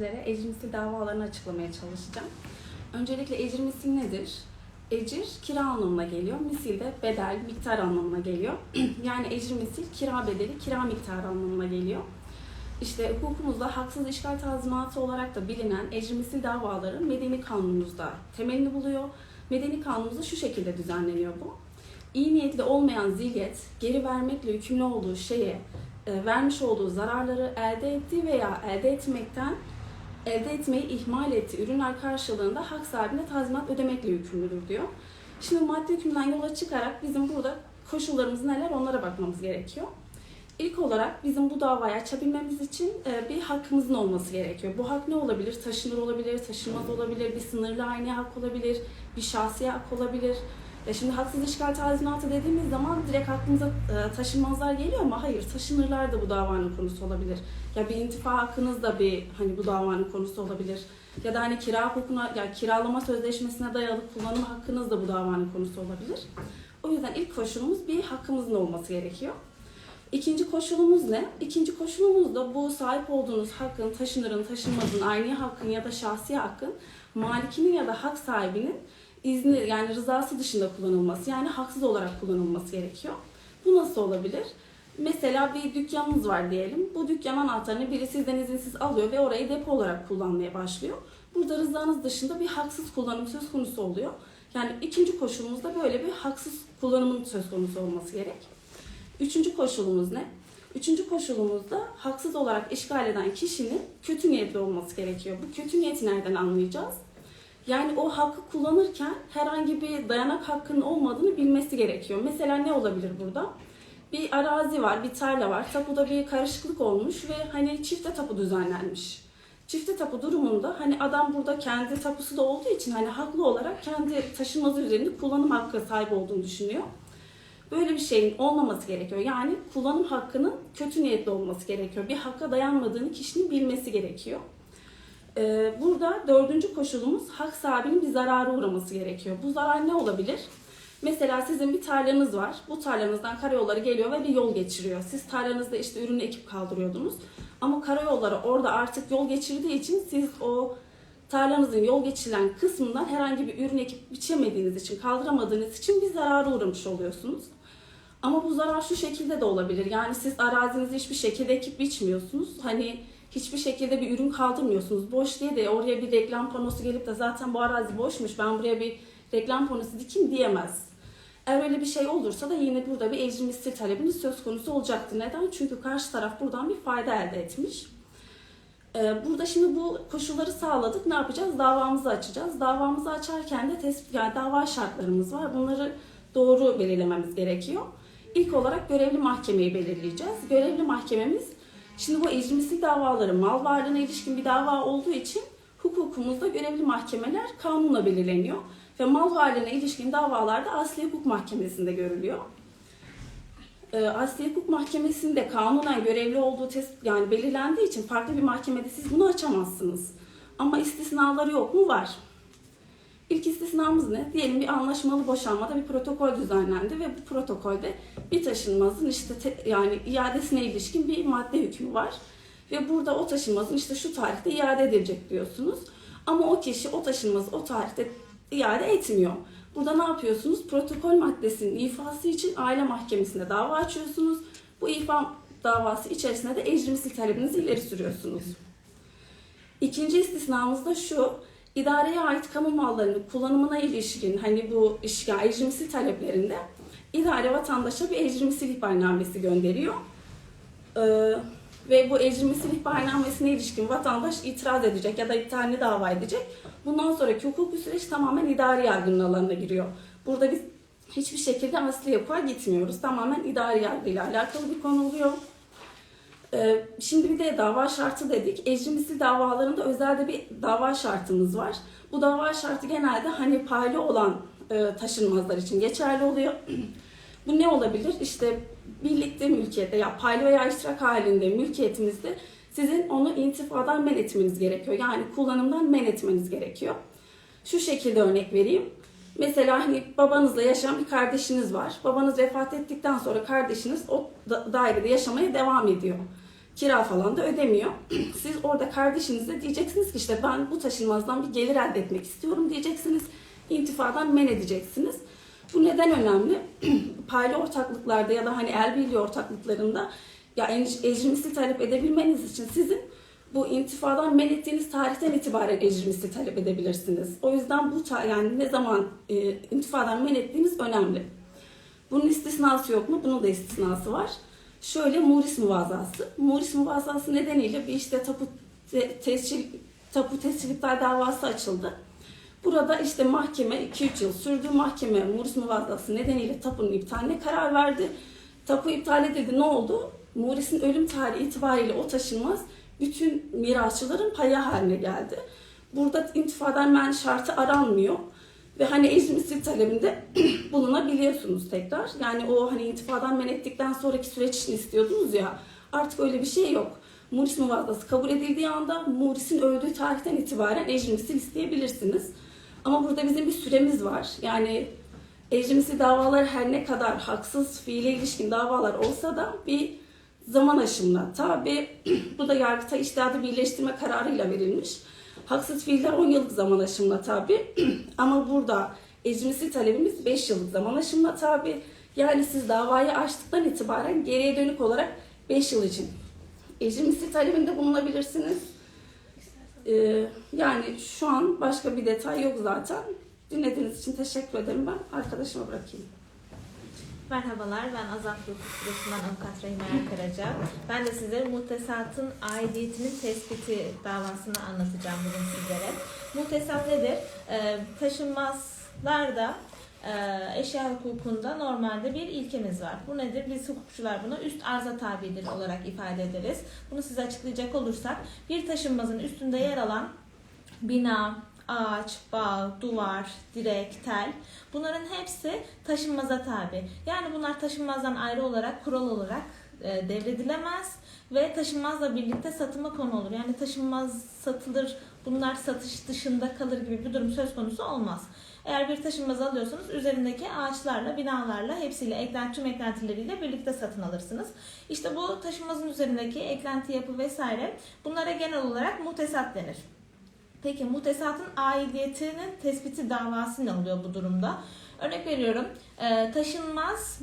Sizlere ecir misil davalarını açıklamaya çalışacağım. Öncelikle ecir misil nedir? Ecir kira anlamına geliyor. Misil de bedel, miktar anlamına geliyor. yani ecir misil kira bedeli, kira miktarı anlamına geliyor. İşte hukukumuzda haksız işgal tazminatı olarak da bilinen ecir misil davaları medeni kanunumuzda temelini buluyor. Medeni kanunumuzda şu şekilde düzenleniyor bu. İyi niyetli olmayan zilyet, geri vermekle yükümlü olduğu şeye e, vermiş olduğu zararları elde ettiği veya elde etmekten elde etmeyi ihmal ettiği ürünler karşılığında hak sahibine tazminat ödemekle yükümlüdür diyor. Şimdi maddi hükümden yola çıkarak bizim burada koşullarımız neler onlara bakmamız gerekiyor. İlk olarak bizim bu davayı açabilmemiz için e, bir hakkımızın olması gerekiyor. Bu hak ne olabilir? Taşınır olabilir, taşınmaz olabilir, bir sınırlı aynı hak olabilir, bir şahsi hak olabilir. E şimdi haksız işgal tazminatı dediğimiz zaman direkt aklımıza e, taşınmazlar geliyor ama hayır taşınırlar da bu davanın konusu olabilir. Ya bir intifa hakkınız da bir hani bu davanın konusu olabilir. Ya da hani kira hukukuna ya kiralama sözleşmesine dayalı kullanım hakkınız da bu davanın konusu olabilir. O yüzden ilk koşulumuz bir hakkımızın olması gerekiyor. İkinci koşulumuz ne? İkinci koşulumuz da bu sahip olduğunuz hakkın, taşınırın, taşınmazın, aynı hakkın ya da şahsi hakkın malikinin ya da hak sahibinin izni yani rızası dışında kullanılması yani haksız olarak kullanılması gerekiyor. Bu nasıl olabilir? Mesela bir dükkanınız var diyelim. Bu dükkan anahtarını biri sizden izinsiz alıyor ve orayı depo olarak kullanmaya başlıyor. Burada rızanız dışında bir haksız kullanım söz konusu oluyor. Yani ikinci koşulumuzda böyle bir haksız kullanımın söz konusu olması gerek. Üçüncü koşulumuz ne? Üçüncü koşulumuzda haksız olarak işgal eden kişinin kötü niyetli olması gerekiyor. Bu kötü niyeti nereden anlayacağız? Yani o hakkı kullanırken herhangi bir dayanak hakkının olmadığını bilmesi gerekiyor. Mesela ne olabilir burada? Bir arazi var, bir tarla var. Tapuda bir karışıklık olmuş ve hani çifte tapu düzenlenmiş. Çifte tapu durumunda hani adam burada kendi tapusu da olduğu için hani haklı olarak kendi taşınmazı üzerinde kullanım hakkı sahip olduğunu düşünüyor. Böyle bir şeyin olmaması gerekiyor. Yani kullanım hakkının kötü niyetli olması gerekiyor. Bir hakka dayanmadığını kişinin bilmesi gerekiyor. Ee, Burada dördüncü koşulumuz hak sahibinin bir zarara uğraması gerekiyor. Bu zarar ne olabilir? Mesela sizin bir tarlanız var. Bu tarlanızdan karayolları geliyor ve bir yol geçiriyor. Siz tarlanızda işte ürünü ekip kaldırıyordunuz. Ama karayolları orada artık yol geçirdiği için siz o tarlanızın yol geçirilen kısmından herhangi bir ürün ekip biçemediğiniz için, kaldıramadığınız için bir zarara uğramış oluyorsunuz. Ama bu zarar şu şekilde de olabilir. Yani siz arazinizi hiçbir şekilde ekip biçmiyorsunuz. Hani hiçbir şekilde bir ürün kaldırmıyorsunuz. Boş diye de oraya bir reklam panosu gelip de zaten bu arazi boşmuş ben buraya bir reklam panosu dikeyim diyemez. Eğer öyle bir şey olursa da yine burada bir ecri misli talebiniz söz konusu olacaktır. Neden? Çünkü karşı taraf buradan bir fayda elde etmiş. Ee, Burada şimdi bu koşulları sağladık. Ne yapacağız? Davamızı açacağız. Davamızı açarken de tespit, yani dava şartlarımız var. Bunları doğru belirlememiz gerekiyor. İlk olarak görevli mahkemeyi belirleyeceğiz. Görevli mahkememiz, şimdi bu ecrimsizlik davaları mal varlığına ilişkin bir dava olduğu için hukukumuzda görevli mahkemeler kanunla belirleniyor. Ve mal varlığına ilişkin davalarda Asli Hukuk Mahkemesi'nde görülüyor. Ee, Asli Hukuk Mahkemesi'nde kanunen görevli olduğu tespit yani belirlendiği için farklı bir mahkemede siz bunu açamazsınız. Ama istisnaları yok mu? Var. İlk istisnamız ne? Diyelim bir anlaşmalı boşanmada bir protokol düzenlendi ve bu protokolde bir taşınmazın işte te- yani iadesine ilişkin bir madde hükmü var. Ve burada o taşınmazın işte şu tarihte iade edilecek diyorsunuz. Ama o kişi o taşınmazı o tarihte iade etmiyor. Burada ne yapıyorsunuz? Protokol maddesinin ifası için aile mahkemesinde dava açıyorsunuz. Bu ifa davası içerisinde de ecrimsil talebinizi ileri sürüyorsunuz. İkinci istisnamız da şu. İdareye ait kamu mallarının kullanımına ilişkin hani bu işgal ecrimsil taleplerinde idare vatandaşa bir ecrimsil ihbarnamesi gönderiyor. Ee, ve bu ecrimsil ihbarnamesine ilişkin vatandaş itiraz edecek ya da iptalini dava edecek. Bundan sonraki hukuki süreç tamamen idari yargının alanına giriyor. Burada biz hiçbir şekilde asli yapıya gitmiyoruz. Tamamen idari yargıyla alakalı bir konu oluyor. Ee, Şimdi bir de dava şartı dedik. Ecri davalarında özelde bir dava şartımız var. Bu dava şartı genelde hani paylı olan e, taşınmazlar için geçerli oluyor. Bu ne olabilir? İşte birlikte mülkiyette ya paylı veya iştirak halinde mülkiyetimizde sizin onu intifadan men etmeniz gerekiyor. Yani kullanımdan men etmeniz gerekiyor. Şu şekilde örnek vereyim. Mesela hani babanızla yaşayan bir kardeşiniz var. Babanız vefat ettikten sonra kardeşiniz o da- dairede yaşamaya devam ediyor. Kira falan da ödemiyor. Siz orada kardeşinize diyeceksiniz ki işte ben bu taşınmazdan bir gelir elde etmek istiyorum diyeceksiniz. İntifadan men edeceksiniz. Bu neden önemli? Paylı ortaklıklarda ya da hani el birliği ortaklıklarında ya ec- ecri misli talep edebilmeniz için sizin bu intifadan men ettiğiniz tarihten itibaren ecri misli talep edebilirsiniz. O yüzden bu yani ne zaman e, intifadan men ettiğiniz önemli. Bunun istisnası yok mu? Bunun da istisnası var. Şöyle muris muvazası. Muris muvazası nedeniyle bir işte tapu te- tescil tapu tescil iptal davası açıldı. Burada işte mahkeme 2-3 yıl sürdü. Mahkeme muris muvazası nedeniyle tapunun iptaline karar verdi. Tapu iptal edildi. Ne oldu? Muris'in ölüm tarihi itibariyle o taşınmaz bütün mirasçıların payı haline geldi. Burada intifadan men şartı aranmıyor. Ve hani ecri misli talebinde bulunabiliyorsunuz tekrar. Yani o hani intifadan men ettikten sonraki süreç için istiyordunuz ya artık öyle bir şey yok. Muris muvazası kabul edildiği anda Muris'in öldüğü tarihten itibaren ecri misil isteyebilirsiniz. Ama burada bizim bir süremiz var. Yani ecri misil davalar her ne kadar haksız fiile ilişkin davalar olsa da bir zaman aşımına tabi bu da yargıta iştihadı birleştirme kararıyla verilmiş. Haksız fiiller 10 yıllık zaman aşımına tabi ama burada ecrimsi talebimiz 5 yıllık zaman aşımına tabi. Yani siz davayı açtıktan itibaren geriye dönük olarak 5 yıl için ecrimsi talebinde bulunabilirsiniz. Ee, yani şu an başka bir detay yok zaten. Dinlediğiniz için teşekkür ederim ben. Arkadaşıma bırakayım. Merhabalar, ben Azap Hukuk Bürosu'ndan Avukat Rahime Erkaraca. Ben de size muhtesatın aidiyetinin tespiti davasını anlatacağım bugün sizlere. Muhtesat nedir? Ee, taşınmazlarda e, eşya hukukunda normalde bir ilkemiz var. Bu nedir? Biz hukukçular buna üst arıza tabidir olarak ifade ederiz. Bunu size açıklayacak olursak bir taşınmazın üstünde yer alan bina, ağaç, bağ, duvar, direk, tel bunların hepsi taşınmaza tabi. Yani bunlar taşınmazdan ayrı olarak kural olarak e, devredilemez ve taşınmazla birlikte satıma konu olur. Yani taşınmaz satılır, bunlar satış dışında kalır gibi bir durum söz konusu olmaz. Eğer bir taşınmaz alıyorsanız üzerindeki ağaçlarla, binalarla hepsiyle, eklenti, tüm eklentileriyle birlikte satın alırsınız. İşte bu taşınmazın üzerindeki eklenti yapı vesaire bunlara genel olarak muhtesat denir. Peki muhtesatın aidiyetinin tespiti davası ne oluyor bu durumda? Örnek veriyorum e, taşınmaz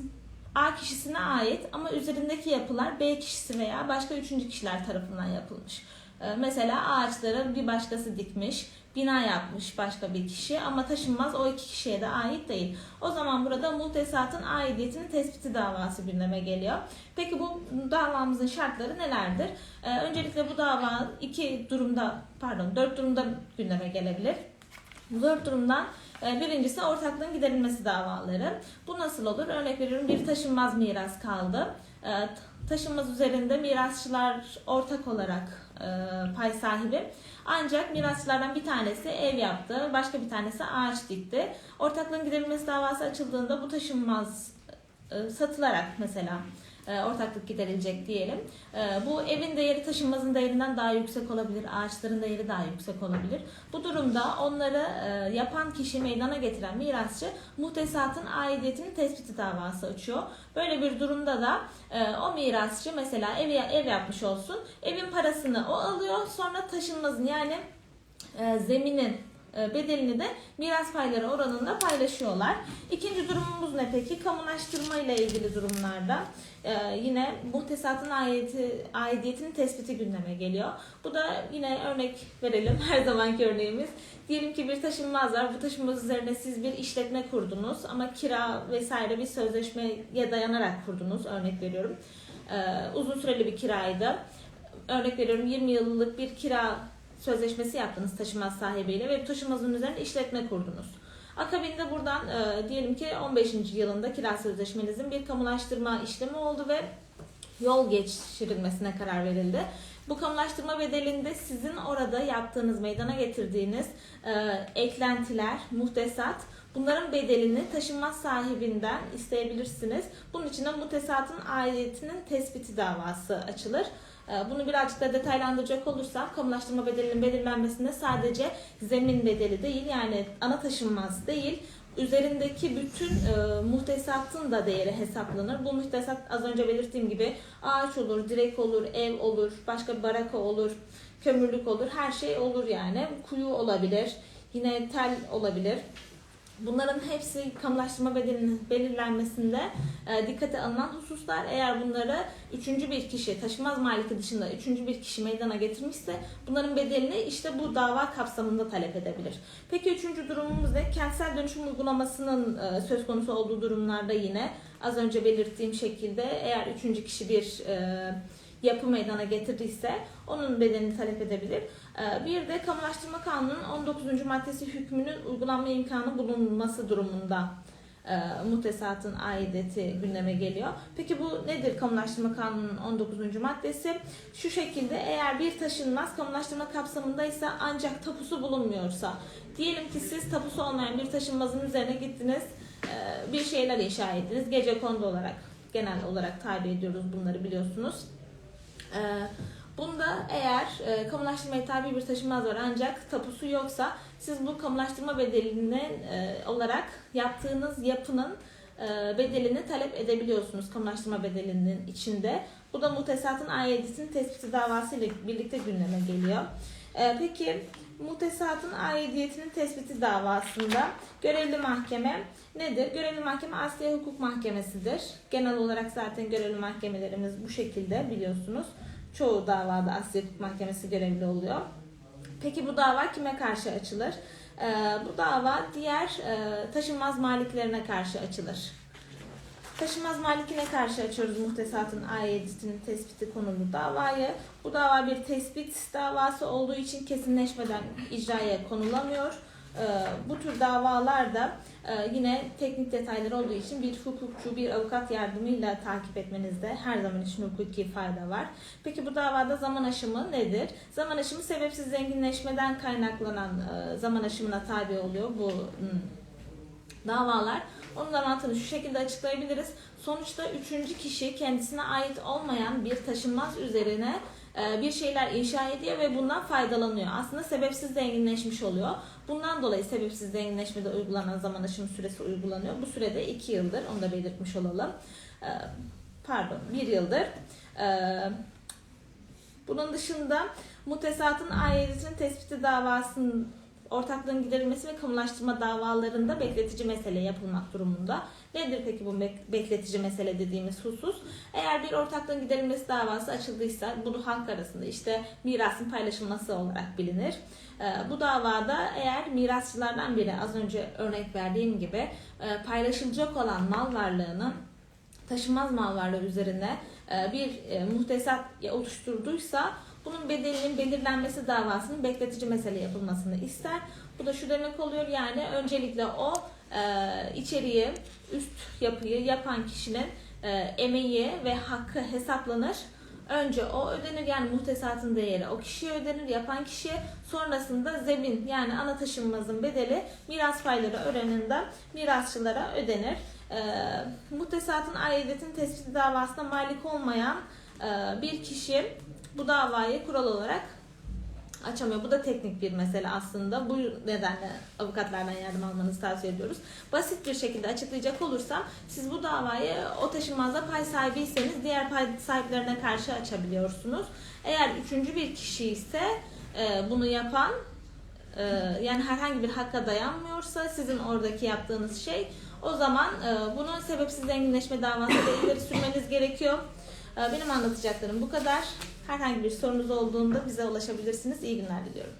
A kişisine ait ama üzerindeki yapılar B kişisi veya başka üçüncü kişiler tarafından yapılmış. E, Mesela ağaçları bir başkası dikmiş, bina yapmış başka bir kişi ama taşınmaz o iki kişiye de ait değil. O zaman burada muhtesatın aidiyetinin tespiti davası gündeme geliyor. Peki bu davamızın şartları nelerdir? Ee, öncelikle bu dava iki durumda, pardon dört durumda gündeme gelebilir. Dört durumdan e, birincisi ortaklığın giderilmesi davaları. Bu nasıl olur? Örnek veriyorum bir taşınmaz miras kaldı. E, taşınmaz üzerinde mirasçılar ortak olarak e, pay sahibi. Ancak mirasçılardan bir tanesi ev yaptı, başka bir tanesi ağaç dikti. Ortaklığın giderilmesi davası açıldığında bu taşınmaz e, satılarak mesela ortaklık giderilecek diyelim. E, Bu evin değeri taşınmazın değerinden daha yüksek olabilir, ağaçların değeri daha yüksek olabilir. Bu durumda onları e, yapan kişi meydana getiren mirasçı muhtesatın aidiyetinin tespiti davası açıyor. Böyle bir durumda da e, o mirasçı mesela ev, ev yapmış olsun, evin parasını o alıyor, sonra taşınmazın yani e, zeminin e, bedelini de miras payları oranında paylaşıyorlar. İkinci durumumuz ne peki? Kamulaştırma ile ilgili durumlarda e, yine muhtesatın aidiyeti, aidiyetinin tespiti gündeme geliyor. Bu da yine örnek verelim her zamanki örneğimiz. Diyelim ki bir taşınmaz var. Bu taşınmaz üzerine siz bir işletme kurdunuz ama kira vesaire bir sözleşmeye dayanarak kurdunuz. Örnek veriyorum. E, uzun süreli bir kiraydı. Örnek veriyorum 20 yıllık bir kira sözleşmesi yaptınız taşınmaz sahibiyle ve bu taşınmazın üzerine işletme kurdunuz. Akabinde buradan e, diyelim ki 15. yılında kira sözleşmenizin bir kamulaştırma işlemi oldu ve yol geçirilmesine karar verildi. Bu kamulaştırma bedelinde sizin orada yaptığınız, meydana getirdiğiniz e, eklentiler, muhtesat bunların bedelini taşınmaz sahibinden isteyebilirsiniz. Bunun için de muhtesatın aidiyetinin tespiti davası açılır. Ee, Bunu birazcık da detaylandıracak olursam kamulaştırma bedelinin belirlenmesinde sadece zemin bedeli değil yani ana taşınmaz değil üzerindeki bütün e, muhtesatın da değeri hesaplanır. Bu muhtesat az önce belirttiğim gibi ağaç olur, direk olur, ev olur, başka baraka olur, kömürlük olur, her şey olur yani. Kuyu olabilir, yine tel olabilir. Bunların hepsi kamulaştırma bedelinin belirlenmesinde e, dikkate alınan hususlar. Eğer bunları üçüncü bir kişi, taşınmaz maliki dışında üçüncü bir kişi meydana getirmişse bunların bedelini işte bu dava kapsamında talep edebilir. Peki üçüncü durumumuz ne? Kentsel dönüşüm uygulamasının e, söz konusu olduğu durumlarda yine az önce belirttiğim şekilde eğer üçüncü kişi bir e, yapı meydana getirdiyse onun bedelini talep edebilir. Ee, Bir de kamulaştırma kanunun 19. maddesi hükmünün uygulanma imkanı bulunması durumunda e, muhtesatın aidiyeti gündeme geliyor. Peki bu nedir kamulaştırma kanunun 19. maddesi? Şu şekilde eğer bir taşınmaz kamulaştırma kapsamındaysa ancak tapusu bulunmuyorsa diyelim ki siz tapusu olmayan bir taşınmazın üzerine gittiniz e, bir şeyler inşa ettiniz gece kondu olarak genel olarak tabir ediyoruz bunları biliyorsunuz. Ee, Bunda eğer e, kamulaştırmaya tabi bir taşınmaz var ancak tapusu yoksa siz bu kamulaştırma bedelini e, olarak yaptığınız yapının e, bedelini talep edebiliyorsunuz kamulaştırma bedelinin içinde. Bu da muhtesatın aidiyetinin tespiti davası ile birlikte gündeme geliyor. E, peki muhtesatın aidiyetinin tespiti davasında görevli mahkeme nedir? Görevli mahkeme Asliye Hukuk Mahkemesi'dir. Genel olarak zaten görevli mahkemelerimiz bu şekilde biliyorsunuz. Çoğu davada Asya Hukuk Mahkemesi görevli oluyor. Peki bu dava kime karşı açılır? Ee, bu dava diğer e, taşınmaz maliklerine karşı açılır. Taşınmaz malikine karşı açıyoruz muhtesatın aidiyetinin tespiti konulu davayı. Bu dava bir tespit davası olduğu için kesinleşmeden icraya konulamıyor. Ee, bu tür davalarda e, yine teknik detayları olduğu için bir hukukçu, bir avukat yardımıyla takip etmenizde her zaman için hukuki fayda var. Peki bu davada zaman aşımı nedir? Zaman aşımı sebepsiz zenginleşmeden kaynaklanan e, zaman aşımına tabi oluyor bu hmm, davalar. Onun da mantığını şu şekilde açıklayabiliriz. Sonuçta üçüncü kişi kendisine ait olmayan bir taşınmaz üzerine e, bir şeyler inşa ediyor ve bundan faydalanıyor. Aslında sebepsiz zenginleşmiş oluyor. Bundan dolayı sebepsiz zenginleşmede uygulanan zaman aşımı süresi uygulanıyor. Bu sürede 2 yıldır, onu da belirtmiş olalım. E, Pardon, 1 yıldır. E, Bunun dışında muhtesatın aidiyetinin tespiti davasının ortaklığın giderilmesi ve kamulaştırma davalarında bekletici mesele yapılmak durumunda. Nedir peki bu bek- bekletici mesele dediğimiz husus? Eğer bir ortaklığın giderilmesi davası açıldıysa bunu halk arasında işte mirasın paylaşılması olarak bilinir. Ee, bu davada eğer mirasçılardan biri az önce örnek verdiğim gibi e, paylaşılacak olan mal varlığının taşınmaz mal varlığı üzerine e, bir e, muhtesat oluşturduysa bunun bedelinin belirlenmesi davasının bekletici mesele yapılmasını ister. Bu da şu demek oluyor yani öncelikle o e, içeriği, üst yapıyı yapan kişinin e, emeği ve hakkı hesaplanır. Önce o ödenir yani muhtesatın değeri o kişiye ödenir, yapan kişiye. Sonrasında zemin yani ana taşınmazın bedeli miras payları oranında mirasçılara ödenir. E, muhtesatın aidiyetin tespiti davasına malik olmayan e, bir kişi bu davayı kural olarak açamıyor. Bu da teknik bir mesele aslında. Bu nedenle avukatlardan yardım almanızı tavsiye ediyoruz. Basit bir şekilde açıklayacak olursam siz bu davayı o taşınmazda pay sahibiyseniz diğer pay sahiplerine karşı açabiliyorsunuz. Eğer üçüncü bir kişi ise e, bunu yapan e, yani herhangi bir hakka dayanmıyorsa sizin oradaki yaptığınız şey o zaman e, bunu sebepsiz zenginleşme davası da ileri sürmeniz gerekiyor. E, Benim anlatacaklarım bu kadar. Herhangi bir sorunuz olduğunda bize ulaşabilirsiniz. İyi günler diliyorum.